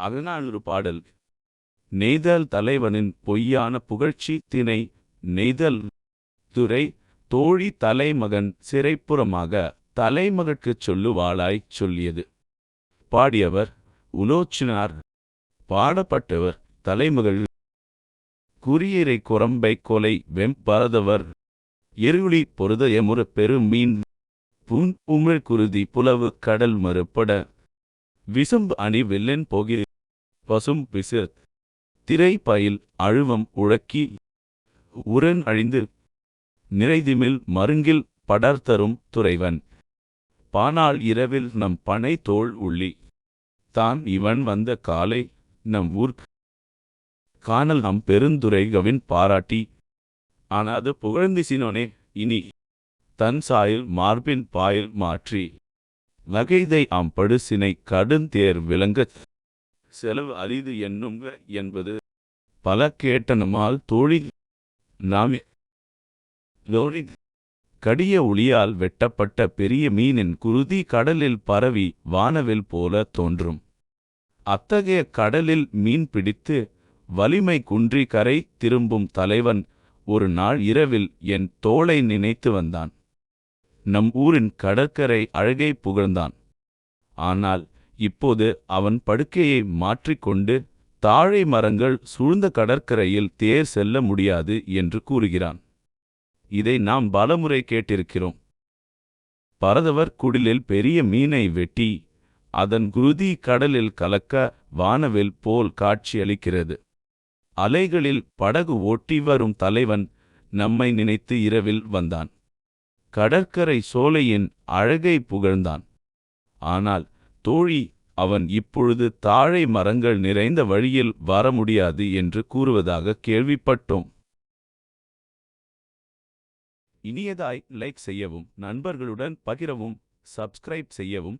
அகநானூறு பாடல். நெய்தல் தலைவனின் பொய்யான புகழ்ச்சி திணை நெய்தல் துறை தோழி தலைமகன் சிறைப்புறமாக தலைமகற்குச் சொல்லுவாளாய்ச் சொல்லியது. பாடியவர் உலோச்சினார். பாடப்பட்டவர் தலைமகள். குறியீரை குரம்பை கொலை வெம்பரதவர் எருளி பொருதயமுற பெருமீன் புன் உமிழ் குருதி புலவு கடல் மறுப்பட விசும்பு அணி வில்லன் போகி பசும் பிசு திரை பயில் அழுவம் உழக்கி உரன் அழிந்து நிறைதிமில் மருங்கில் படர்தரும் துறைவன். பானால் இரவில் நம் பனை தோள் உள்ளி. தான் இவன் வந்த காலை நம் ஊர். காணல் நம் பெருந்துரைகவின் பாராட்டி. ஆனாது புகழ்ந்திசினோனே இனி தன் சாயில் மார்பின் பாயில் மாற்றி. வகைதை அம்படுசினை கடுந்தேர் விளங்கச் செலவு அரிது என்னுங்க என்பது பல கேட்டனுமால் தோழி நாமே லோரி கடிய ஒளியால் வெட்டப்பட்ட பெரிய மீனின் குருதி கடலில் பரவி வானவில் போல தோன்றும். அத்தகைய கடலில் மீன் பிடித்து வலிமை குன்றி கரை திரும்பும் தலைவன் ஒரு நாள் இரவில் என் தோளை நினைத்து வந்தான். நம் ஊரின் கடற்கரை அழகை புகழ்ந்தான். ஆனால் இப்போது அவன் படுக்கையை மாற்றிக்கொண்டு தாழை மரங்கள் சூழ்ந்த கடற்கரையில் தேர் செல்ல முடியாது என்று கூறுகிறான். இதை நாம் பலமுறை கேட்டிருக்கிறோம். பரதவர் குடிலில் பெரிய மீனை வெட்டி அதன் குருதி கடலில் கலக்க வானவில் போல் காட்சியளிக்கிறது. அலைகளில் படகு ஓட்டி வரும் தலைவன் நம்மை நினைத்து இரவில் வந்தான். கடற்கரை சோலையின் அழகை புகழ்ந்தான். ஆனால் தோழி அவன் இப்பொழுது தாழை மரங்கள் நிறைந்த வழியில் வர முடியாது என்று கூறுவதாக கேள்விப்பட்டோம். இனியதாய் லைக் செய்யவும் நண்பர்களுடன் பகிரவும் சப்ஸ்கிரைப் செய்யவும்